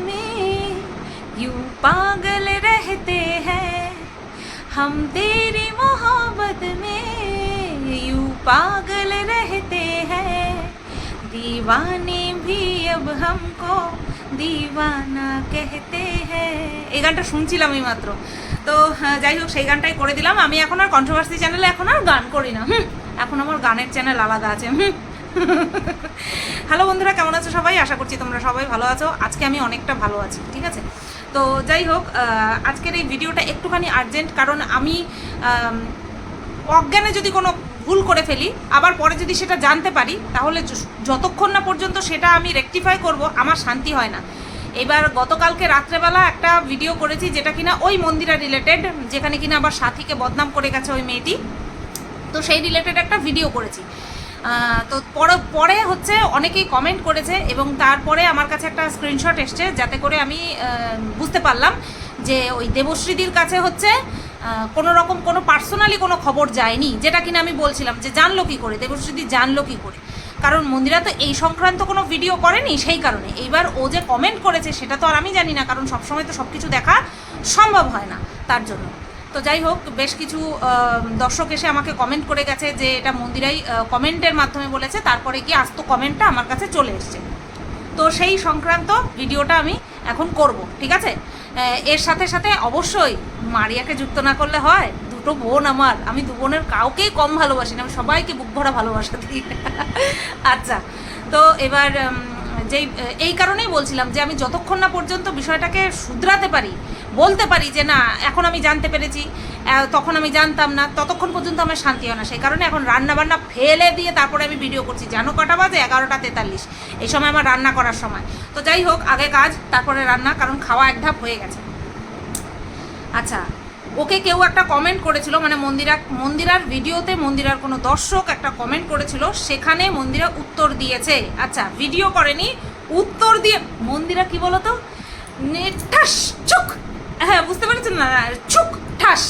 में यूं पागल रहते हैं हम तेरी मोहब्बत में यूं पागल रहते हैं दीवाने भी अब हमको দিওয়ানা कहते हैं এই গানটা শুনছিলাম এই মাত্র তো হ্যাঁ, যাই হোক সেই গানটাই করে দিলাম আমি এখন আর কন্ট্রোভার্সি চ্যানেলে এখন আর গান করি না হুম এখন আমার গানের চ্যানেল আলাদা আছে হুম হ্যালো বন্ধুরা, কেমন আছো সবাই? আশা করছি তোমরা সবাই ভালো আছো। আজকে আমি অনেকটা ভালো আছি, ঠিক আছে? তো যাই হোক আজকের এই ভিডিওটা একটুখানি আর্জেন্ট কারণ আমি অজ্ঞানে যদি কোনো ভুল করে ফেলি, আবার পরে যদি সেটা জানতে পারি, তাহলে যতক্ষণ না পর্যন্ত সেটা আমি রেকটিফাই করব, আমার শান্তি হয় না। এবার গতকালকে রাত্রেবেলা একটা ভিডিও করেছি, যেটা কিনা ওই মন্দিরা রিলেটেড যেখানে কিনা আবার সাথীকে বদনাম করে গেছে ওই মেয়েটি। তো সেই রিলেটেড একটা ভিডিও করেছি। তো পরে পরে হচ্ছে অনেকেই কমেন্ট করেছে এবং তারপরে আমার কাছে একটা স্ক্রিনশট এসছে যাতে করে আমি বুঝতে পারলাম যে ওই দেবশ্রীদির কাছে হচ্ছে কোনো রকম কোনো পার্সোনালি কোনো খবর যায়নি, যেটা কিনা আমি বলছিলাম যে জানলো কী করে, দেবশ্রীদি জানলো কী করে। কারণ মন্দিরা তো এই সংক্রান্ত কোনো ভিডিও করেনি সেই কারণে। এইবার ও যে কমেন্ট করেছে সেটা তো আর আমি জানি না, কারণ সবসময় তো সব কিছু দেখা সম্ভব হয় না তার জন্য। তো যাই হোক, বেশ কিছু দর্শক এসে আমাকে কমেন্ট করে গেছে যে এটা মন্দিরাই কমেন্টের মাধ্যমে বলেছে। তারপরে কি আস্ত কমেন্টটা আমার কাছে চলে এসছে। তো সেই সংক্রান্ত ভিডিওটা আমি এখন করব, ঠিক আছে? এর সাথে সাথে অবশ্যই মারিয়াকে যুক্ত না করলে হয়, দুটো বোন আমার। আমি দু বোনের কাউকেই কম ভালোবাসি না, আমি সবাইকে বুক ভরা ভালোবাসা দিই। আচ্ছা তো এবার যেই, এই কারণেই বলছিলাম যে আমি যতক্ষণ না পর্যন্ত বিষয়টাকে শুধরাতে পারি বলতে পারি যে না, এখন আমি জানতে পেরেছি তখন আমি জানতাম না, ততক্ষণ পর্যন্ত আমার শান্তি হয় না। সেই কারণে এখন রান্না বান্না ফেলে দিয়ে তারপরে আমি ভিডিও করছি। জানো কটা বাজে? এগারোটা তেতাল্লিশ। এই সময় আমার রান্না করার সময়। তো যাই হোক, আগে কাজ, তারপরে রান্না, কারণ খাওয়া এক ধাপ হয়ে গেছে। আচ্ছা ওকে কেউ একটা কমেন্ট করেছিল মানে মন্দিরা মন্দিরার ভিডিওতে মন্দিরার কোনো দর্শক একটা কমেন্ট করেছিল, সেখানে মন্দিরা উত্তর দিয়েছে। আচ্ছা ভিডিও করেনি, উত্তর দিয়ে মন্দিরা কি বলতো? ঠাস চুক! হ্যাঁ বুঝতে পেরেছেন না? চুক, ঠাস।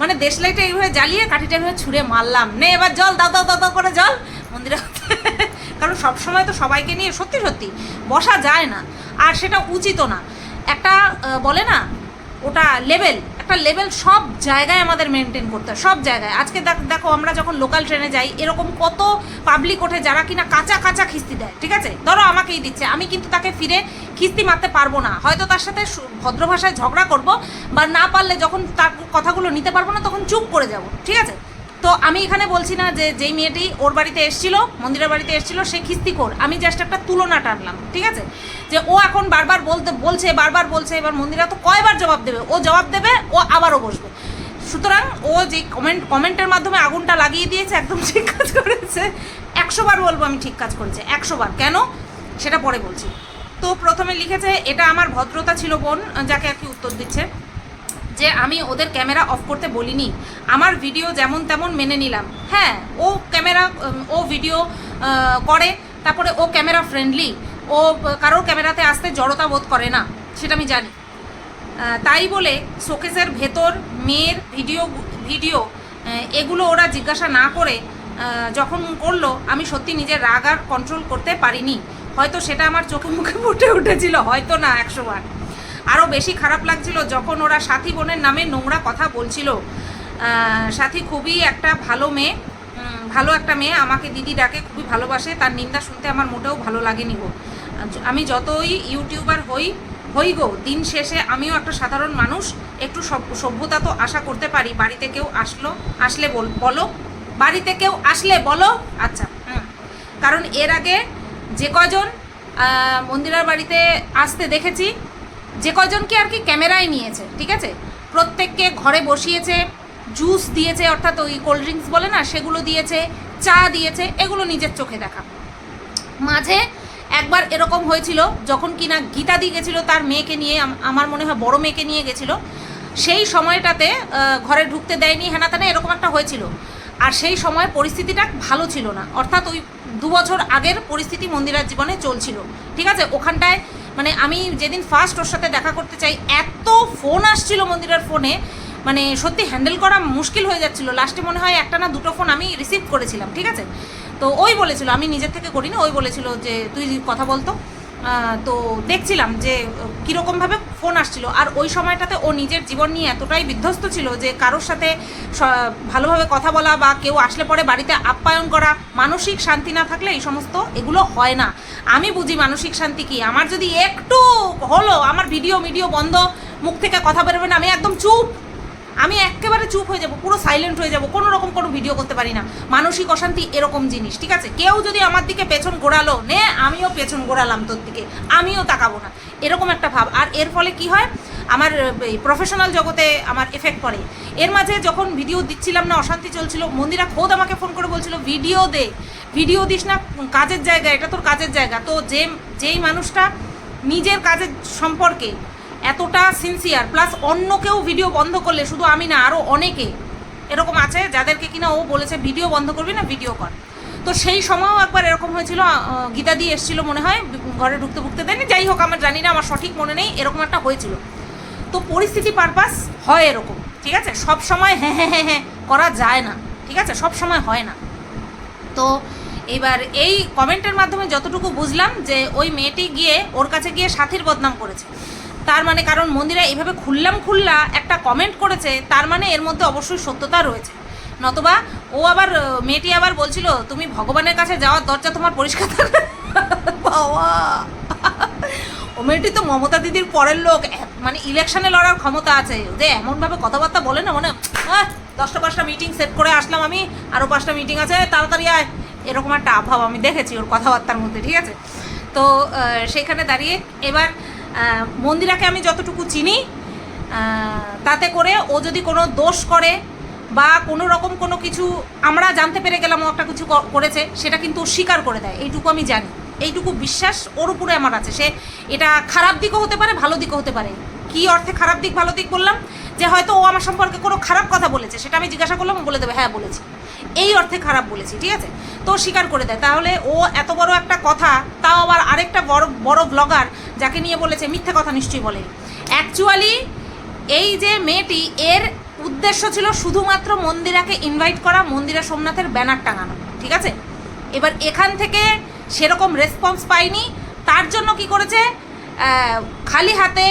মানে দেশলাইটা এইভাবে জ্বালিয়ে কাঠিটা এইভাবে ছুঁড়ে মারলাম। নে, এবার জল, দাও দাও দাও দাও করে জল। মন্দিরে কারণ সবসময় তো সবাইকে নিয়ে সত্যি সত্যি বসা যায় না। আর সেটা উচিতও না। একটা বলে না ওটা লেভেল একটা লেভেল সব জায়গায় আমাদের মেনটেন করতে হয়, সব জায়গায়। আজকে দেখ- আমরা যখন লোকাল ট্রেনে যাই, এরকম কত পাবলিক ওঠে যারা কিনা কাঁচা কাঁচা খিস্তি দেয়, ঠিক আছে? ধরো আমাকেই দিচ্ছে, আমি কিন্তু তাকে ফিরে খিস্তি মারতে পারব না। হয়তো তার সাথে ভদ্র ভাষায় ঝগড়া করব, বা না পারলে যখন তার কথাগুলো নিতে পারব না, তখন চুপ করে যাব, ঠিক আছে? তো আমি এখানে বলছি না যে যেই মেয়েটি ওর বাড়িতে এসেছিল, মন্দিরের বাড়িতে এসেছিল, সে খিস্তিকোর আমি জাস্ট একটা তুলনা টানলাম, ঠিক আছে? যে ও এখন বারবার বলতে, বলছে, বারবার বলছে, এবার মন্দিরা তো কয়বার জবাব দেবে? ও জবাব দেবে, ও আবারও বসবে। সুতরাং ও যে কমেন্ট কমেন্টের মাধ্যমে আগুনটা লাগিয়ে দিয়েছে, একদম ঠিক কাজ করেছে। একশো বার বলব আমি ঠিক কাজ করেছে, একশো বার। কেন? সেটা পরে বলছি। তো প্রথমে লিখেছে, এটা আমার ভদ্রতা ছিল বোন, যাকে আর কি উত্তর দিচ্ছে? যে আমি ওদের ক্যামেরা অফ করতে বলিনি। আমার ভিডিও যেমন তেমন মেনে নিলাম। হ্যাঁ ও ক্যামেরা ও ভিডিও করে, তারপরে ও ক্যামেরা ফ্রেন্ডলি ও, কারোর ক্যামেরাতে আসতে জড়তা বোধ করে না, সেটা আমি জানি। তাই বলে শোকেসের ভেতর মেয়ের ভিডিও ভিডিও এগুলো ওরা জিজ্ঞাসা না করে যখন করল, আমি সত্যি নিজের রাগ আর কন্ট্রোল করতে পারিনি। হয়তো সেটা আমার চোখে মুখে ফুটে উঠেছিল, হয়তো না একশো বার আরও বেশি খারাপ লাগছিল যখন ওরা সাথী বোনের নামে নোংরা কথা বলছিল। সাথী খুবই একটা ভালো মেয়ে ভালো একটা মেয়ে, আমাকে দিদি ডাকে, খুবই ভালোবাসে, তার নিন্দা শুনতে আমার মোটেও ভালো লাগেনি গো। আমি যতই ইউটিউবার হই হই গো, দিন শেষে আমিও একটা সাধারণ মানুষ, একটু সভ- সভ্যতা তো আশা করতে পারি, বাড়িতে কেউ আসলো, আসলে বল, বলো, বাড়িতে কেউ আসলে বলো আচ্ছা হুম। কারণ এর আগে যে কজন মন্দিরার বাড়িতে আসতে দেখেছি যে কজনকে আর কি ক্যামেরায় নিয়েছে, ঠিক আছে? প্রত্যেককে ঘরে বসিয়েছে, জুস দিয়েছে, অর্থাৎ ওই কোল্ড ড্রিঙ্কস বলে না, সেগুলো দিয়েছে, চা দিয়েছে, এগুলো নিজের চোখে দেখা। মাঝে একবার এরকম হয়েছিল, যখন কিনা গীতাদি গেছিল তার মেয়েকে নিয়ে আমার মনে হয় বড় মেয়েকে নিয়ে গেছিল, সেই সময়টাতে ঘরে ঢুকতে দেয়নি হেনা তেনা এরকম একটা হয়েছিল। আর সেই সময় পরিস্থিতিটা ভালো ছিল না। অর্থাৎ ওই দু বছর আগের পরিস্থিতি মন্দিরার জীবনে চলছিল। ঠিক আছে? ওখানটায় মানে আমি যেদিন ফার্স্ট ওর সাথে দেখা করতে চাই, এত ফোন আসছিল মন্দিরার ফোনে মানে সত্যি হ্যান্ডেল করা মুশকিল হয়ে যাচ্ছিল। লাস্টে মনে হয় একটা না দুটো ফোন আমি রিসিভ করেছিলাম, ঠিক আছে? তো ওই বলেছিল, আমি নিজের থেকে করি না ওই বলেছিল যে, তুই কথা বলতো তো দেখছিলাম যে কীরকমভাবে ফোন আসছিল। আর ওই সময়টাতে ও নিজের জীবন নিয়ে এতটাই বিধ্বস্ত ছিল যে, কারোর সাথে ভালোভাবে কথা বলা বা কেউ আসলে পরে বাড়িতে আপ্যায়ন করা, মানসিক শান্তি না থাকলে এই সমস্ত এগুলো হয় না। আমি বুঝি মানসিক শান্তি কি? আমার যদি একটু হলো, আমার ভিডিও মিডিও বন্ধ, মুখ থেকে কথা বেরোবে না, আমি একদম চুপ। আমি একেবারে চুপ হয়ে যাব, পুরো সাইলেন্ট হয়ে যাব, কোনো রকম কোনো ভিডিও করতে পারি না। মানসিক অশান্তি এরকম জিনিস, ঠিক আছে? কেউ যদি আমার দিকে পেছন ঘোরালো, নে, আমিও পেছন ঘোরালাম তোর দিকে, আমিও তাকাবো না। এরকম একটা ভাব। আর এর ফলে কি হয়? আমার প্রফেশনাল জগতে আমার এফেক্ট পড়ে। এর মাঝে যখন ভিডিও দিচ্ছিলাম না, অশান্তি চলছিল, মন্দিরা খোদ আমাকে ফোন করে বলছিল ভিডিও দে ভিডিও দিস না, কাজের জায়গা, এটা তোর কাজের জায়গা। তো যে, যেই মানুষটা নিজের কাজের সম্পর্কে এতটা সিনসিয়ার প্লাস অন্য কেউ ভিডিও বন্ধ করলে, শুধু আমি না আরও অনেকে এরকম আছে যাদেরকে কিনা ও বলেছে ভিডিও বন্ধ করবি না ভিডিও কর। তো সেই সময়ও একবার এরকম হয়েছিল গীতা দিয়ে এসেছিল মনে হয়, ঘরে ঢুকতে ঢুকতে দেয়নি, যাই হোক, আমার জানি না, আমার সঠিক মনে নেই, এরকম একটা হয়েছিল। তো পরিস্থিতি পারপাস হয় এরকম, ঠিক আছে? সব সময় হ্যাঁ হ্যাঁ হ্যাঁ হ্যাঁ করা যায় না, ঠিক আছে? সব সময় হয় না। তো এবার এই কমেন্টের মাধ্যমে যতটুকু বুঝলাম যে ওই মেয়েটি গিয়ে ওর কাছে গিয়ে সাথীর বদনাম করেছে। তার মানে কারণ মন্দিরা এইভাবে খুললাম খুল্লা একটা কমেন্ট করেছে, তার মানে এর মধ্যে অবশ্যই সত্যতা রয়েছে। নতবা ও আবার মেয়েটি আবার বলছিল, তুমি ভগবানের কাছে যাওয়ার দরজা তোমার পরিষ্কার থাকবে? বাবা! ও মেয়েটি তো মমতা দিদির পরের লোক। মানে ইলেকশনে লড়ার ক্ষমতা আছে। যে এমনভাবে কথাবার্তা বলে না মানে দশটা পাঁচটা মিটিং সেট করে আসলাম আমি আরও পাঁচটা মিটিং আছে, তাড়াতাড়ি আয়। এরকম একটা অভাব আমি দেখেছি ওর কথাবার্তার মধ্যে, ঠিক আছে? তো সেখানে দাঁড়িয়ে এবার মন্দিরাকে আমি যতটুকু চিনি তাতে করে ও যদি কোনো দোষ করে বা কোনো রকম কোনো কিছু আমরা জানতে পেরে গেলাম ও একটা কিছু করেছে, সেটা কিন্তু স্বীকার করে দেয়। এইটুকু আমি জানি। এইটুকু বিশ্বাস ওর উপরে আমার আছে। সে এটা খারাপ দিকও হতে পারে, ভালো দিকও হতে পারে। কি অর্থে খারাপ দিক, ভালো দিক বললাম? যে হয়তো ও আমার সম্পর্কে কোনো খারাপ কথা বলেছে, সেটা আমি জিজ্ঞাসা করলাম বলে দেবে হ্যাঁ বলেছি। এই অর্থে খারাপ বলেছি, ঠিক আছে? তো স্বীকার করে দেয়। তাহলে ও এত বড় একটা কথা, তাও আবার আরেকটা বড় বড় ব্লগার যাকে নিয়ে বলেছে, মিথ্যে কথা নিশ্চয়ই বলে অ্যাকচুয়ালি এই যে মেয়েটি, এর উদ্দেশ্য ছিল শুধুমাত্র মন্দিরাকে ইনভাইট করা, মন্দিরা সোমনাথের ব্যানার টাঙানো, ঠিক আছে? এবার এখান থেকে সেরকম রেসপন্স পাইনি তার জন্য কি করেছে? খালি হাতে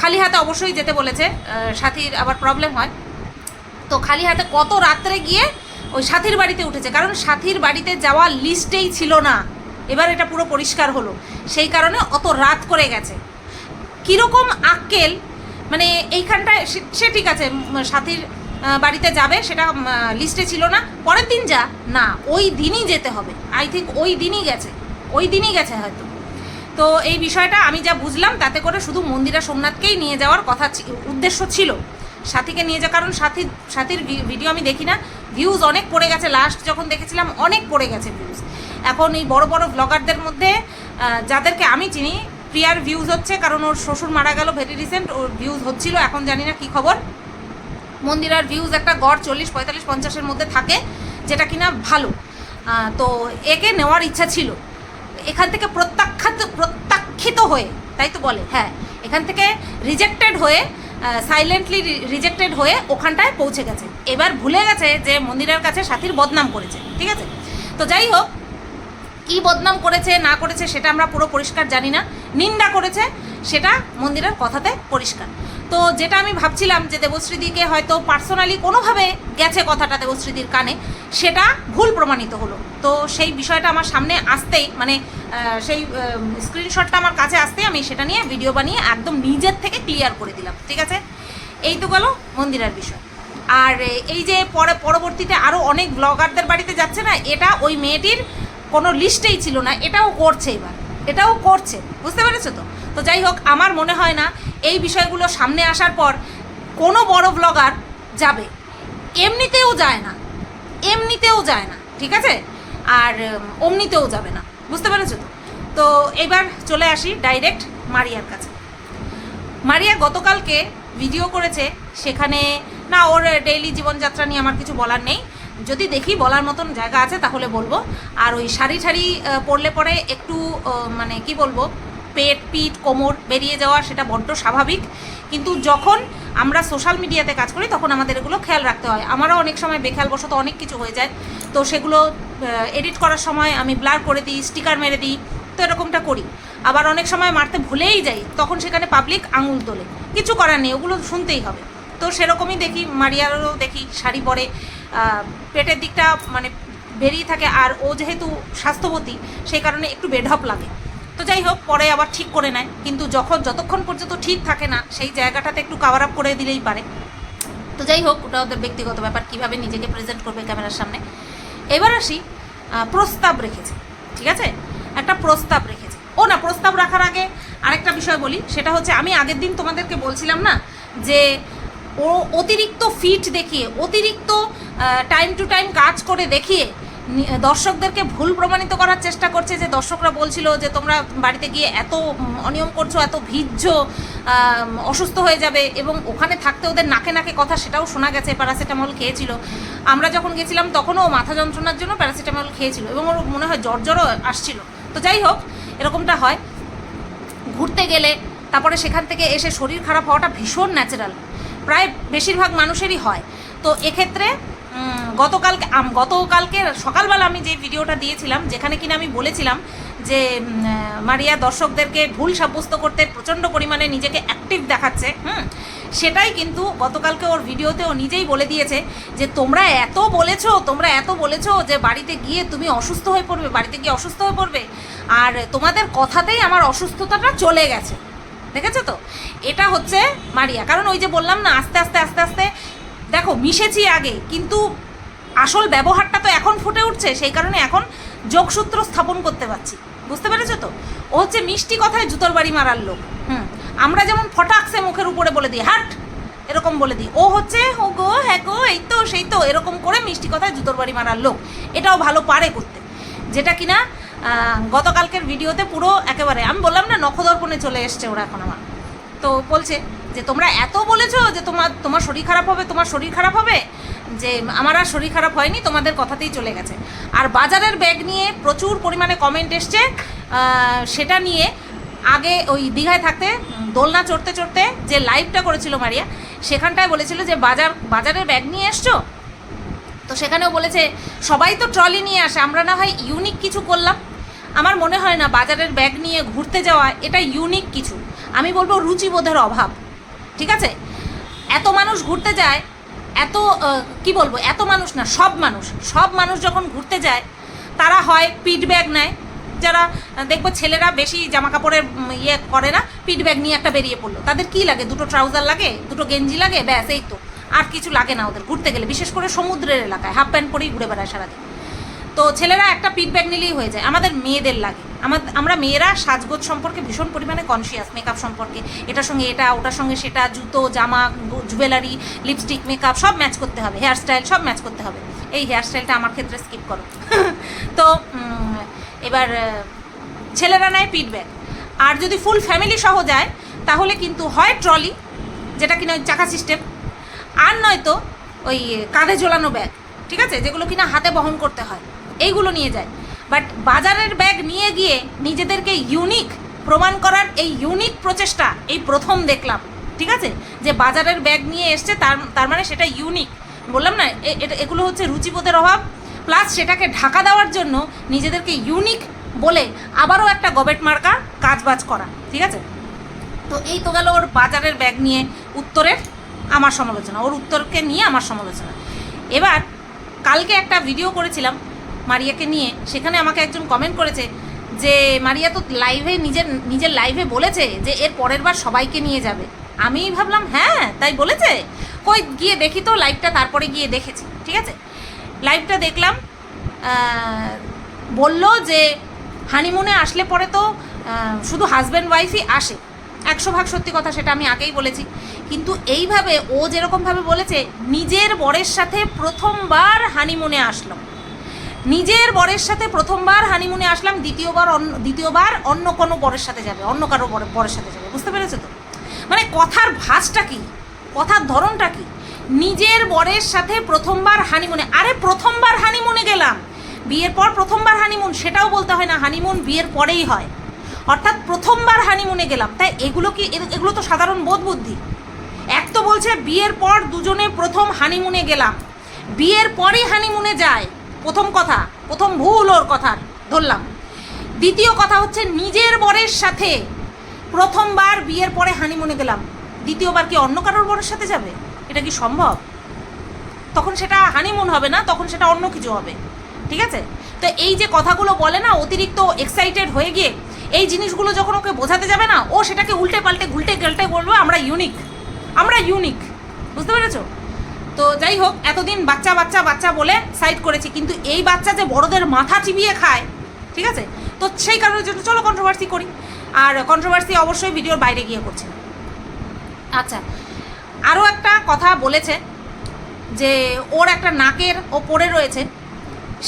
খালি হাতে অবশ্যই যেতে বলেছে। সাথীর আবার প্রবলেম হয়। তো খালি হাতে কত রাত্রে গিয়ে ওই সাথীর বাড়িতে উঠেছে, কারণ সাথীর বাড়িতে যাওয়া লিস্টেই ছিল না। এবার এটা পুরো পরিষ্কার হলো। সেই কারণে অত রাত করে গেছে। কীরকম আক্কেল মানে এইখানটায় সে- সে ঠিক আছে সাথীর বাড়িতে যাবে, সেটা লিস্টে ছিল না। পরের দিন যা, না, ওই দিনই যেতে হবে। আই থিঙ্ক ওই দিনই গেছে। ওই দিনই গেছে হয়তো। তো এই বিষয়টা আমি যা বুঝলাম, তাতে করে শুধু মন্দিরা সোমনাথকেই নিয়ে যাওয়ার কথা উদ্দেশ্য ছিল। সাথীকে নিয়ে যা কারণ সাথী, সাথীর ভিডিও আমি দেখি না। ভিউজ অনেক পড়ে গেছে। লাস্ট যখন দেখেছিলাম, অনেক পড়ে গেছে ভিউজ এখন এই বড় বড় ব্লগারদের মধ্যে যাদেরকে আমি চিনি, প্রিয়ার ভিউজ হচ্ছে, কারণ ওর শ্বশুর মারা গেল ভেরি রিসেন্ট ওর ভিউজ হচ্ছিল, এখন জানি না কী খবর। মন্দিরার ভিউজ একটা গড় চল্লিশ, পঁয়তাল্লিশ, পঞ্চাশের মধ্যে থাকে, যেটা কিনা ভালো। তো একে নেওয়ার ইচ্ছা ছিল। এখান থেকে প্রত্যাখ্যাত, প্রত্যাখ্যিত হয়ে, তাই তো বলে? হ্যাঁ এখান থেকে রিজেক্টেড হয়ে সাইলেন্টলি রিজেক্টেড হয়ে ওখানটায় পৌঁছে গেছে। এবার ভুলে গেছে যে মন্দিরের কাছে সাথীর বদনাম করেছে। ঠিক আছে? তো যাই হোক কি বদনাম করেছে, না করেছে, সেটা আমরা পুরো পরিষ্কার জানি না। নিন্দা করেছে, সেটা মন্দিরের কথাতে পরিষ্কার। তো যেটা আমি ভাবছিলাম যে দেবশ্রীদিকে হয়তো পার্সোনালি কোনোভাবে গেছে কথাটা দেবশ্রীদির কানে, সেটা ভুল প্রমাণিত হলো। তো সেই বিষয়টা আমার সামনে আসতেই মানে সেই স্ক্রিনশটটা আমার কাছে আসতেই আমি সেটা নিয়ে ভিডিও বানিয়ে একদম নিজের থেকে ক্লিয়ার করে দিলাম, ঠিক আছে? এই তো গেল মন্দিরের বিষয়। আর এই যে পরে, পরবর্তীতে আরও অনেক ব্লগারদের বাড়িতে যাচ্ছে না, এটা ওই মেয়েটির কোনো লিস্টেই ছিল না, এটাও করছে এবার, এটাও করছে, বুঝতে পেরেছ তো? তো যাই হোক, আমার মনে হয় না এই বিষয়গুলো সামনে আসার পর কোনো বড় ব্লগার যাবে। এমনিতেও যায় না, এমনিতেও যায় না, ঠিক আছে? আর অমনিতেও যাবে না, বুঝতে পেরেছ তো? তো এবার চলে আসি ডাইরেক্ট মারিয়ার কাছে। মারিয়া গতকালকে ভিডিও করেছে, সেখানে না, ওর ডেইলি জীবনযাত্রা নিয়ে আমার কিছু বলার নেই। যদি দেখি বলার মতন জায়গা আছে, তাহলে বলব। আর ওই শাড়ি ঠাড়ি পরলে পরে একটু মানে কি বলব, পেট, পিঠ, কোমর বেরিয়ে যাওয়া সেটা বড্ড স্বাভাবিক। কিন্তু যখন আমরা সোশ্যাল মিডিয়াতে কাজ করি, তখন আমাদের এগুলো খেয়াল রাখতে হয়। আমারও অনেক সময় বেখেয়ালবশত অনেক কিছু হয়ে যায়। তো সেগুলো এডিট করার সময় আমি ব্লার করে দিই স্টিকার মেরে দিই, তো এরকমটা করি। আবার অনেক সময় মারতে ভুলেই যাই, তখন সেখানে পাবলিক আঙুল তোলে। কিছু করার নেই, ওগুলো শুনতেই হবে। তো সেরকমই দেখি, মারিয়ারও দেখি, শাড়ি পরে পেটের দিকটা মানে বেরিয়ে থাকে, আর ও যেহেতু স্বাস্থ্যবতী, সেই কারণে একটু বেঢপ লাগে। তো যাই হোক, পরে আবার ঠিক করে নেয়, কিন্তু যখন, যতক্ষণ পর্যন্ত ঠিক থাকে না, সেই জায়গাটাতে একটু কাভার আপ করে দিলেই পারে। তো যাই হোক, ওটা ওদের ব্যক্তিগত ব্যাপার, কীভাবে নিজেকে প্রেজেন্ট করবে ক্যামেরার সামনে। এবার আসি প্রস্তাব রেখেছে, ঠিক আছে? একটা প্রস্তাব রেখেছে। ও না, প্রস্তাব রাখার আগে আরেকটা বিষয় বলি, সেটা হচ্ছে আমি আগের দিন তোমাদেরকে বলছিলাম না, যে ও অতিরিক্ত ফিট দেখিয়ে, অতিরিক্ত টাইম টু টাইম কাজ করে দেখিয়ে দর্শকদেরকে ভুল প্রমাণিত করার চেষ্টা করছে যে দর্শকরা বলছিল যে তোমরা বাড়িতে গিয়ে এত অনিয়ম করছ, এত ভিজ্জ অসুস্থ হয়ে যাবে এবং ওখানে থাকতে ওদের নাকে নাকে কথা সেটাও শোনা গেছে প্যারাসিটামল খেয়েছিল। আমরা যখন গেছিলাম তখনও মাথা যন্ত্রণার জন্য প্যারাসিটামল খেয়েছিল এবং ওর মনে হয় জ্বর জ্বরও আসছিল। তো যাই হোক, এরকমটা হয়। ঘুরতে গেলে, তারপরে সেখান থেকে এসে শরীর খারাপ হওয়াটা ভীষণ ন্যাচারাল প্রায় বেশিরভাগ মানুষেরই হয়। তো এক্ষেত্রে গতকালকে গতকালকে সকালবেলা আমি যে ভিডিওটা দিয়েছিলাম, যেখানে কিনা আমি বলেছিলাম যে মারিয়া দর্শকদেরকে ভুল সাব্যস্ত করতে প্রচণ্ড পরিমাণে নিজেকে অ্যাক্টিভ দেখাচ্ছে, হুম? সেটাই কিন্তু গতকালকে ওর ভিডিওতে ও নিজেই বলে দিয়েছে যে, তোমরা এত বলেছ, তোমরা এত বলেছ যে, বাড়িতে গিয়ে তুমি অসুস্থ হয়ে পড়বে, বাড়িতে গিয়ে অসুস্থ হয়ে পড়বে, আর তোমাদের কথাতেই আমার অসুস্থতাটা চলে গেছে। দেখেছ তো? এটা হচ্ছে মারিয়া। কারণ ওই যে বললাম না, আস্তে আস্তে আস্তে আস্তে, দেখো, মিশেছি আগে, কিন্তু আসল ব্যবহারটা তো এখন ফুটে উঠছে, সেই কারণে এখন যোগসূত্র স্থাপন করতে পারছি। বুঝতে পেরেছ তো? ও হচ্ছে মিষ্টি কথায় জুতোর বাড়ি মারার লোক। হুম, আমরা যেমন ফটাকসে মুখের উপরে বলে দিই, হাট, এরকম বলে দিই। ও হচ্ছে ও গো হ্যাঁ গো, এই তো, সেই তো, এরকম করে মিষ্টি কথায় জুতোর বাড়ি মারার লোক। এটাও ভালো পারে করতে। যেটা কিনা গতকালকের ভিডিওতে পুরো একেবারে, আমি বললাম না, নখদর্পণে চলে এসছে ওরা এখন আমার। তো বলছে যে, তোমরা এত বলেছ যে তোমার তোমার শরীর খারাপ হবে, তোমার শরীর খারাপ হবে? যে আমার আর শরীর খারাপ হয়নি, তোমাদের কথাতেই চলে গেছে। আর বাজারের ব্যাগ নিয়ে প্রচুর পরিমাণে কমেন্ট এসছে সেটা নিয়ে আগে ওই দীঘায় থাকতে, দোলনা চড়তে চড়তে যে লাইভটা করেছিল মারিয়া, সেখানটায় বলেছিল যে, বাজার, বাজারের ব্যাগ নিয়ে এসছো? তো সেখানেও বলেছে, সবাই তো ট্রলি নিয়ে আসে, আমরা না হয় ইউনিক কিছু করলাম। আমার মনে হয় না বাজারের ব্যাগ নিয়ে ঘুরতে যাওয়া এটা ইউনিক কিছু। আমি বলব রুচিবোধের অভাব, ঠিক আছে? এত মানুষ ঘুরতে যায়, এত কি বলব, এত মানুষ না, সব মানুষ সব মানুষ যখন ঘুরতে যায়, তারা হয় পিট ব্যাগ নেয়। যারা দেখব ছেলেরা বেশি জামা কাপড়ের ইয়ে করে না পিট ব্যাগ নিয়ে একটা বেরিয়ে পড়ল। তাদের কি লাগে? দুটো ট্রাউজার লাগে, দুটো গেঞ্জি লাগে, ব্যাস, এই তো। আর কিছু লাগে না ওদের ঘুরতে গেলে, বিশেষ করে সমুদ্রের এলাকায় হাফ প্যান্ট পরেই ঘুরে বেড়ায় সারাদিন। তো ছেলেরা একটা পিট ব্যাগ নিলেই হয়ে যায়, আমাদের মেয়েদের লাগে। আমাদের আমরা মেয়েরা সাজগোজ সম্পর্কে ভীষণ পরিমাণে কনসিয়াস মেকআপ সম্পর্কে। এটার সঙ্গে এটা, ওটার সঙ্গে সেটা, জুতো, জামা জুয়েলারি লিপস্টিক মেকআপ সব ম্যাচ করতে হবে। হেয়ার স্টাইল সব ম্যাচ করতে হবে। এই হেয়ার স্টাইলটা আমার ক্ষেত্রে স্কিপ করো। তো এবার ছেলেরা নেয় পিট ব্যাগ আর যদি ফুল ফ্যামিলি সহ যায়, তাহলে কিন্তু হয় ট্রলি যেটা কিনা চাকা সিস্টেম আর নয়তো ওই কাঁধে ঝোলানো ব্যাগ, ঠিক আছে, যেগুলো কিনা হাতে বহন করতে হয়, এইগুলো নিয়ে যায়। বাট বাজারের ব্যাগ নিয়ে গিয়ে নিজেদেরকে ইউনিক প্রমাণ করার এই ইউনিক প্রচেষ্টা এই প্রথম দেখলাম, ঠিক আছে? যে বাজারের ব্যাগ নিয়ে এসছে, তার তার মানে সেটা ইউনিক বললাম না এটা, এগুলো হচ্ছে রুচিবোধের অভাব প্লাস সেটাকে ঢাকা দেওয়ার জন্য নিজেদেরকে ইউনিক বলে আবারও একটা গবেট মার্কা কাজবাজ করা, ঠিক আছে? তো এই তো গেল ওর বাজারের ব্যাগ নিয়ে উত্তরের আমার সমালোচনা, ওর উত্তরকে নিয়ে আমার সমালোচনা। এবার কালকে একটা ভিডিও করেছিলাম মারিয়াকে নিয়ে, সেখানে আমাকে একজন কমেন্ট করেছে যে, মারিয়া তো লাইভে নিজের নিজের লাইভে বলেছে যে, এর পরের বার সবাইকে নিয়ে যাবে। আমি ভাবলাম হ্যাঁ তাই বলেছে? কই, গিয়ে দেখি তো লাইভটা তারপরে গিয়ে দেখেছি। ঠিক আছে? লাইভটা দেখলাম বলল যে হানিমুনে আসলে পরে তো শুধু হাজব্যান্ড ওয়াইফই আসে। একশো ভাগ সত্যি কথা সেটা আমি আগেই বলেছি। কিন্তু এইভাবে ও যেরকমভাবে বলেছে, নিজের বরের সাথে প্রথমবার হানিমুনে আসলো। নিজের বরের সাথে প্রথমবার হানিমুনে আসলাম, দ্বিতীয়বার অন্য দ্বিতীয়বার অন্য কোনো বরের সাথে যাবে, অন্য কারও বরের বরের সাথে যাবে, বুঝতে পেরেছ তো? মানে কথার ভাঁজটা কি? কথার ধরনটা কি? নিজের বরের সাথে প্রথমবার হানিমুনে আরে প্রথমবার হানিমুনে গেলাম, বিয়ের পর প্রথমবার হানিমুন সেটাও বলতে হয় না হানিমুন বিয়ের পরেই হয়। অর্থাৎ প্রথমবার হানিমুনে গেলাম। তাই এগুলো কি এগুলো তো সাধারণ বোধ বুদ্ধি এক তো বলছে বিয়ের পর দুজনে প্রথম হানিমুনে গেলাম। বিয়ের পরই হানিমুনে যায়। প্রথম কথা, প্রথম ভুল ওর কথা ধরলাম। দ্বিতীয় কথা হচ্ছে নিজের বরের সাথে প্রথমবার বিয়ের পরে হানিমুনে গেলাম। দ্বিতীয়বার কি অন্য কারোর বরের সাথে যাবে? এটা কি সম্ভব? তখন সেটা হানিমুন হবে না, তখন সেটা অন্য কিছু হবে। ঠিক আছে? তো এই যে কথাগুলো বলে না, অতিরিক্ত এক্সাইটেড হয়ে গিয়ে এই জিনিসগুলো যখন ওকে বোঝাতে যাবে না, ও সেটাকে উল্টে পাল্টে, গুলটে গেলটে বলবে, আমরা ইউনিক আমরা ইউনিক বুঝতে পেরেছ? তো যাই হোক, এতদিন বাচ্চা বাচ্চা বাচ্চা বলে সাইড করেছি, কিন্তু এই বাচ্চা যে বড়দের মাথা চিবিয়ে খায়, ঠিক আছে? তো সেই কারণের জন্য চলো কন্ট্রোভার্সি করি। আর কন্ট্রোভার্সি অবশ্যই ভিডিওর বাইরে গিয়ে করছি। আচ্ছা আরও একটা কথা বলেছে যে ওর একটা নাকের ও পড়ে রয়েছে,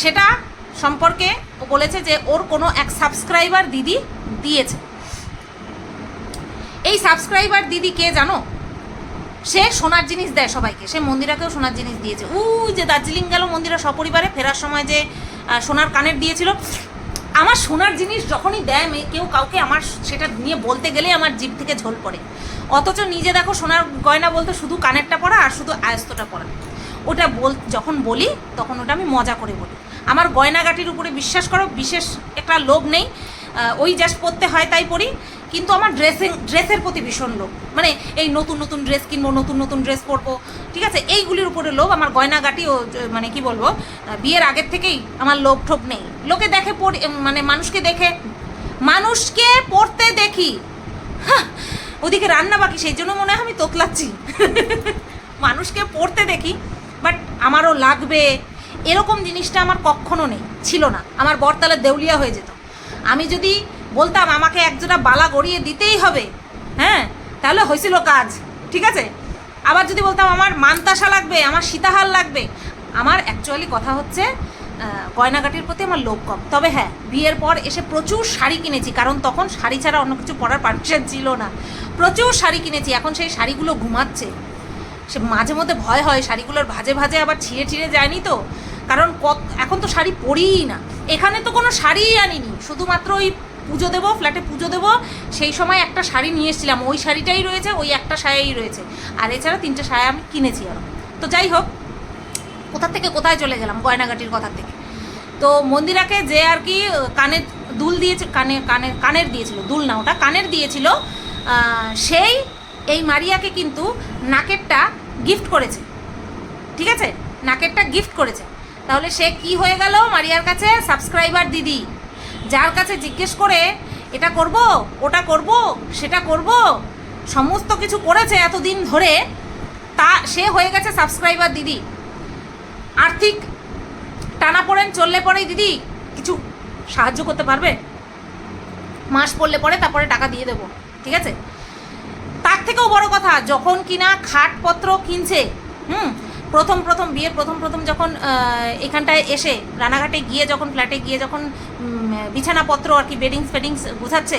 সেটা সম্পর্কে ও বলেছে যে ওর কোনো এক সাবস্ক্রাইবার দিদি দিয়েছে। এই সাবস্ক্রাইবার দিদি কে জানো? সে সোনার জিনিস দেয় সবাইকে। সে মন্দিরাকেও সোনার জিনিস দিয়েছে। উই যে দার্জিলিং গেল মন্দিরা সপরিবারে, ফেরার সময় যে সোনার কানের দিয়েছিল। আমার সোনার জিনিস যখনই দেয় মেয়ে কেউ কাউকে আমার সেটা নিয়ে বলতে গেলেই আমার জিভ থেকে ঝোল পড়ে। অথচ নিজে দেখো সোনার গয়না বলতে শুধু কানেরটা পরা আর শুধু আয়স্তটা পরা ওটা বল, যখন বলি, তখন ওটা আমি মজা করে বলি। আমার গয়নাগাটির উপরে বিশ্বাস করো, বিশেষ একটা লোভ নেই। ওই জাস্ট পরতে হয় তাই পরি, কিন্তু আমার ড্রেসিং ড্রেসের প্রতি ভীষণ লোভ। মানে এই নতুন নতুন ড্রেস কিনবো, নতুন নতুন ড্রেস পরবো, ঠিক আছে? এইগুলির উপরে লোভ, আমার গয়নাগাটি ও মানে কি বলব বিয়ের আগের থেকেই আমার লোভ ঠোপ নেই। লোকে দেখে মানে মানুষকে দেখে, মানুষকে পড়তে দেখি। ওদিকে রান্না বাকি, সেই জন্য মনে হয় আমি তোতলাচ্ছি। মানুষকে পড়তে দেখি বাট আমারও লাগবে এরকম জিনিসটা আমার কখনো নেই, ছিল না। আমার বরতালে দেউলিয়া হয়ে যেত। আমি যদি বলতাম, আমাকে একজোড়া বালা গড়িয়ে দিতেই হবে হ্যাঁ তাহলে হয়েছিল কাজ, ঠিক আছে? আবার যদি বলতাম, আমার মানতাসা লাগবে, আমার সীতাহার লাগবে আমার অ্যাকচুয়ালি কথা হচ্ছে গয়নাগাটির প্রতি আমার লোভ কম। তবে হ্যাঁ বিয়ের পর এসে প্রচুর শাড়ি কিনেছি, কারণ তখন শাড়ি ছাড়া অন্য কিছু পরার পারমিশন ছিল না। প্রচুর শাড়ি কিনেছি, এখন সেই শাড়িগুলো ঘুমাচ্ছে। সে মাঝে মধ্যে ভয় হয়, শাড়িগুলোর ভাজে ভাজে আবার ছিঁড়ে ছিঁড়ে যায়নি তো? কারণ কত এখন তো শাড়ি পরিই না। এখানে তো কোনো শাড়িই আনিনি। শুধুমাত্র ওই পুজো দেবো, ফ্ল্যাটে পুজো দেবো, সেই সময় একটা শাড়ি নিয়ে এসেছিলাম। ওই শাড়িটাই রয়েছে, ওই একটা শাড়িই রয়েছে। আর এছাড়া তিনটে শাড়ি আমি কিনেছি আরও তো যাই হোক কোথা থেকে কোথায় চলে গেলাম? গয়নাগাটির কথা থেকে। তো মন্দিরাকে যে আর কি কানের দুল দিয়েছে, কানে কানের কানের দিয়েছিল, দুল না ওটা, কানের দিয়েছিল সেই, এই মারিয়াকে কিন্তু নাকেরটা গিফট করেছে। ঠিক আছে? নাকেরটা গিফট করেছে। তাহলে সে কি হয়ে গেল মারিয়ার কাছে? সাবস্ক্রাইবার দিদি। যার কাছে জিজ্ঞেস করে, এটা করব? ওটা করব? সেটা করব? সমস্ত কিছু করেছে এতদিন ধরে, তা সে হয়ে গেছে সাবস্ক্রাইবার দিদি। আর্থিক টানা পড়েন চললে পরেই দিদি কিছু সাহায্য করতে পারবে? মাস পড়লে পরে তারপরে টাকা দিয়ে দেবো, ঠিক আছে? তার থেকেও বড় কথা, যখন কিনা খাটপত্র কিনছে, হুম প্রথম প্রথম বিয়ের প্রথম প্রথম যখন এখানটায় এসে রানাঘাটে গিয়ে যখন ফ্ল্যাটে গিয়ে যখন বিছানাপত্র আর কি বেডিংস ফেডিংস গুছাচ্ছে,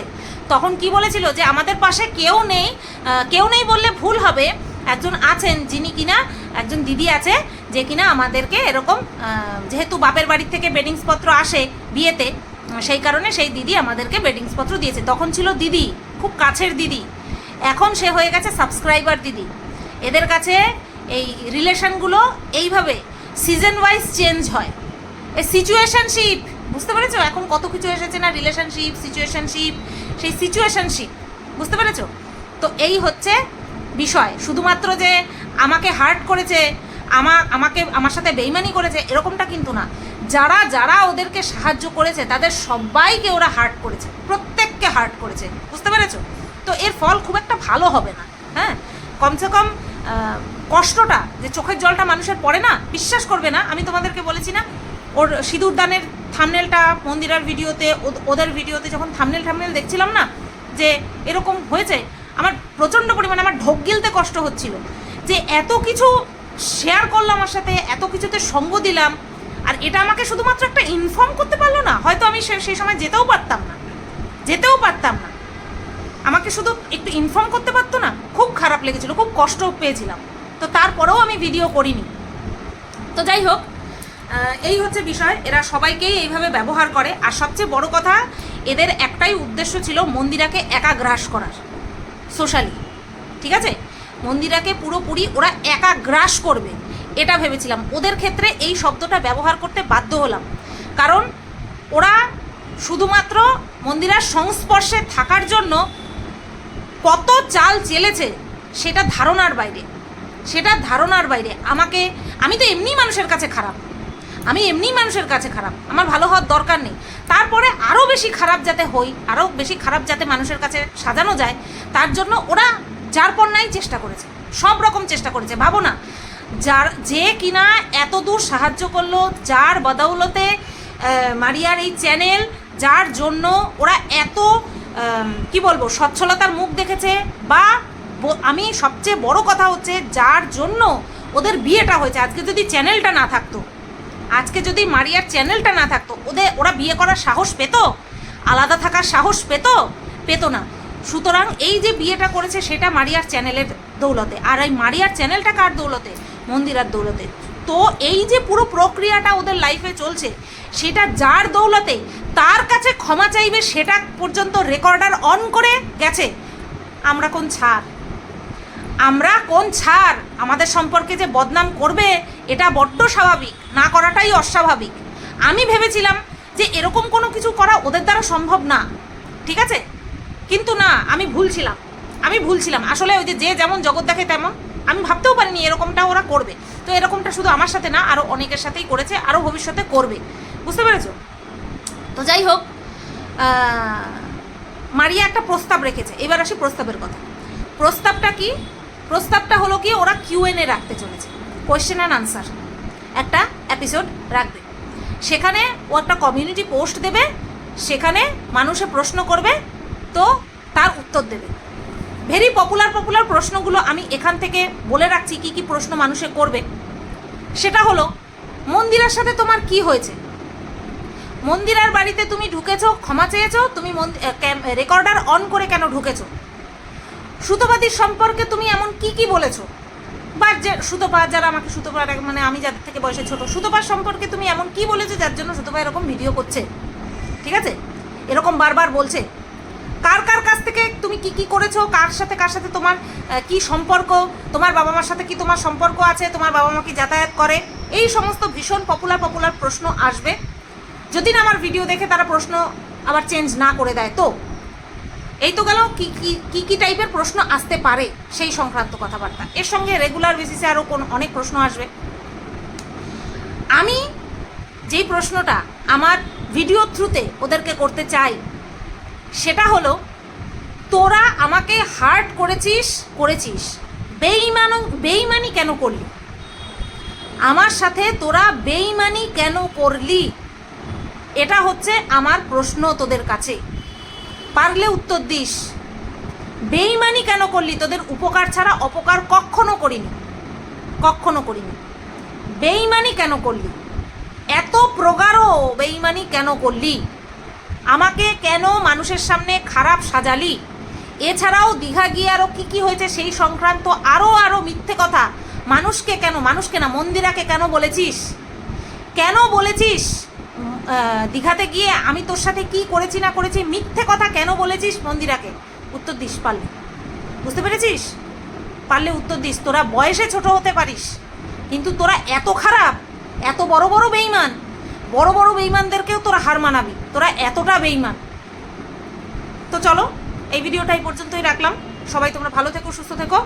তখন কি বলেছিল যে আমাদের পাশে কেউ নেই কেউ নেই বললে ভুল হবে। একজন আছেন যিনি কিনা, একজন দিদি আছে যে কিনা আমাদেরকে এরকম যেহেতু বাপের বাড়ির থেকে বেডিংসপত্র আসে বিয়েতে সেই কারণে সেই দিদি আমাদেরকে বেডিংসপত্র দিয়েছে। তখন ছিল দিদি, খুব কাছের দিদি। এখন সে হয়ে গেছে সাবস্ক্রাইবার দিদি। এদের কাছে এই রিলেশনগুলো এইভাবে সিজন ওয়াইজ চেঞ্জ হয়। এই সিচুয়েশনশিপ বুঝতে পেরেছ? এখন কত কিছু এসেছে না? রিলেশনশিপ সিচুয়েশনশিপ সেই সিচুয়েশনশিপ বুঝতে পেরেছ? তো এই হচ্ছে বিষয়। শুধুমাত্র যে আমাকে হার্ট করেছে, আমা, আমাকে, আমার সাথে বেইমানি করেছে, এরকমটা কিন্তু না। যারা যারা ওদেরকে সাহায্য করেছে, তাদের সবাইকে ওরা হার্ট করেছে। প্রত্যেককে হার্ট করেছে। বুঝতে পেরেছ? তো এর ফল খুব একটা ভালো হবে না। হ্যাঁ? কমসে কম কষ্টটা যে চোখের জলটা মানুষের পড়ে না, বিশ্বাস করবে না, আমি তোমাদেরকে বলেছি না। ওর সিঁদুর দানের থামনেলটা মন্দিরার ভিডিওতে, ওদ- ওদের ভিডিওতে যখন থামনেল থামনেল দেখছিলাম না, যে এরকম হয়েছে, আমার প্রচণ্ড পরিমাণে আমার ঢোক গিলতে কষ্ট হচ্ছিল। যে এত কিছু শেয়ার করলাম আমার সাথে, এত কিছুতে সঙ্গ দিলাম, আর এটা আমাকে শুধুমাত্র একটা ইনফর্ম করতে পারল না, হয়তো আমি সেই সময় যেতেও পারতাম না, যেতেও পারতাম না। আমাকে শুধু একটু ইনফর্ম করতে পারতো না? খুব খারাপ লেগেছিল, খুব কষ্ট পেয়েছিলাম। তো তারপরেও আমি ভিডিও করিনি। তো যাই হোক এই হচ্ছে বিষয়। এরা সবাইকেই এইভাবে ব্যবহার করে। আর সবচেয়ে বড় কথা, এদের একটাই উদ্দেশ্য ছিল মন্দিরাকে একা গ্রাস করার সোশ্যালি ঠিক আছে? মন্দিরাকে পুরোপুরি ওরা একা গ্রাস করবে। এটা ভেবেছিলাম। ওদের ক্ষেত্রে এই শব্দটা ব্যবহার করতে বাধ্য হলাম। কারণ ওরা শুধুমাত্র মন্দিরার সংস্পর্শে থাকার জন্য কত চাল চেলেছে, সেটা ধারণার বাইরে। সেটা ধারণার বাইরে। আমাকে, আমি তো এমনি মানুষের কাছে খারাপ। আমি এমনিই মানুষের কাছে খারাপ। আমার ভালো হওয়ার দরকার নেই। তারপরে আরও বেশি খারাপ যাতে হই আরও বেশি খারাপ যাতে মানুষের কাছে সাজানো যায়, তার জন্য ওরা যার পর নাই চেষ্টা করেছে। সব রকম চেষ্টা করেছে। ভাবো না, যার, যে কিনা এত দূর সাহায্য করল, যার বদৌলতে মারিয়ার এই চ্যানেল যার জন্য ওরা এত কি বলব, সচ্ছলতার মুখ দেখেছে বা আমি সবচেয়ে বড় কথা হচ্ছে যার জন্য ওদের বিয়েটা হয়েছে। আজকে যদি চ্যানেলটা না থাকতো, আজকে যদি মারিয়ার চ্যানেলটা না থাকতো ওদের ওরা বিয়ে করার সাহস পেত? আলাদা থাকার সাহস পেত? পেত না। সুতরাং এই যে বিয়েটা করেছে সেটা মারিয়ার চ্যানেলের দৌলতে। আর এই মারিয়ার চ্যানেলটা কার দৌলতে? মন্দিরার দৌলতে। তো এই যে পুরো প্রক্রিয়াটা ওদের লাইফে চলছে, সেটা যার দৌলতে তার কাছে ক্ষমা চাইবে, সেটা পর্যন্ত রেকর্ডার অন করে গেছে। আমরা কোন ছাড়? আমরা কোন ছাড়? আমাদের সম্পর্কে যে বদনাম করবে, এটা বড্ড স্বাভাবিক, না করাটাই অস্বাভাবিক। আমি ভেবেছিলাম যে এরকম কোনো কিছু করা ওদের দ্বারা সম্ভব না, ঠিক আছে? কিন্তু না, আমি ভুল ছিলাম। আমি ভুল ছিলাম। আসলে ওই যে যে যেমন জগৎ দেখে তেমন। আমি ভাবতেও পারিনি এরকমটা ওরা করবে। তো এরকমটা শুধু আমার সাথে না আরও অনেকের সাথেই করেছে আরও ভবিষ্যতে করবে। বুঝতে পেরেছ? তো যাই হোক মারিয়া একটা প্রস্তাব রেখেছে। এবার আসি প্রস্তাবের কথা। প্রস্তাবটা কি? প্রস্তাবটা হলো কি, ওরা কিউএনএ রাখতে চলেছে। কোয়েশ্চেন অ্যান্ড আনসার একটা এপিসোড রাখবে। সেখানে ও একটা কমিউনিটি পোস্ট দেবে, সেখানে মানুষে প্রশ্ন করবে, তো তার উত্তর দেবে। ভেরি পপুলার পপুলার প্রশ্নগুলো আমি এখান থেকে বলে রাখছি, কি কি প্রশ্ন মানুষে করবে। সেটা হলো, মন্দিরের সাথে তোমার কি হয়েছে? মন্দিরার বাড়িতে তুমি ঢুকেছো, ক্ষমা চেয়েছো, তুমি রেকর্ডার অন করে কেন ঢুকেছো? সুতোপাতির সম্পর্কে তুমি এমন কি কি বলেছ? বা যে, সুতোপা যারা আমাকে সুতোপার এক- মানে আমি যাদের থেকে বয়সে ছোট, সুতোপার সম্পর্কে তুমি এমন কি বলেছ যার জন্য সুতোপা এরকম ভিডিও করছে? ঠিক আছে? এরকম বারবার বলছে। কার কার কাছ থেকে তুমি কি কি করেছ? কার সাথে কার সাথে তোমার কি সম্পর্ক? তোমার বাবা মার সাথে কি তোমার সম্পর্ক আছে? তোমার বাবা মা কি যাতায়াত করে? এই সমস্ত ভীষণ পপুলার পপুলার প্রশ্ন আসবে। যদি না আমার ভিডিও দেখে তারা প্রশ্ন আবার চেঞ্জ না করে দেয়, তো? এই তো গেল, কি কি কি টাইপের প্রশ্ন আসতে পারে সেই সংক্রান্ত কথাবার্তা। এর সঙ্গে রেগুলার বেসিসে আরও কোন, অনেক প্রশ্ন আসবে। আমি যেই প্রশ্নটা আমার ভিডিও থ্রুতে ওদেরকে করতে চাই সেটা হলো, তোরা আমাকে হার্ট করেছিস করেছিস। বেইমান বেইমানি কেন করলি? আমার সাথে তোরা বেইমানি কেন করলি? এটা হচ্ছে আমার প্রশ্ন তোদের কাছে। পারলে উত্তর দিস। বেইমানি কেন করলি? তোদের উপকার ছাড়া অপকার কখনো করিনি। কখনো করিনি। বেইমানি কেন করলি? এত প্রগাঢ় বেইমানি কেন করলি? আমাকে কেন মানুষের সামনে খারাপ সাজালি? এছাড়াও দীঘা গিয়ে আরও কী কী হয়েছে সেই সংক্রান্ত আরও আরও মিথ্যে কথা। মানুষকে কেন, মানুষকে না, মন্দিরাকে কেন বলেছিস? কেন বলেছিস? দীঘাতে গিয়ে আমি তোর সাথে কি করেছি না করেছি মিথ্যে কথা কেন বলেছিস মন্দিরাকে? উত্তর দিস পারলে। বুঝতে পেরেছিস? পারলে উত্তর দিস। তোরা বয়সে ছোট হতে পারিস, কিন্তু তোরা এত খারাপ, এত বড় বড় বেইমান বড় বড় বেইমানদেরকেও তোরা হার মানাবি। তোরা এতটা বেইমান তো চলো, এই ভিডিওটা এই পর্যন্তই রাখলাম। সবাই তোমরা ভালো থেকো, সুস্থ থেকো।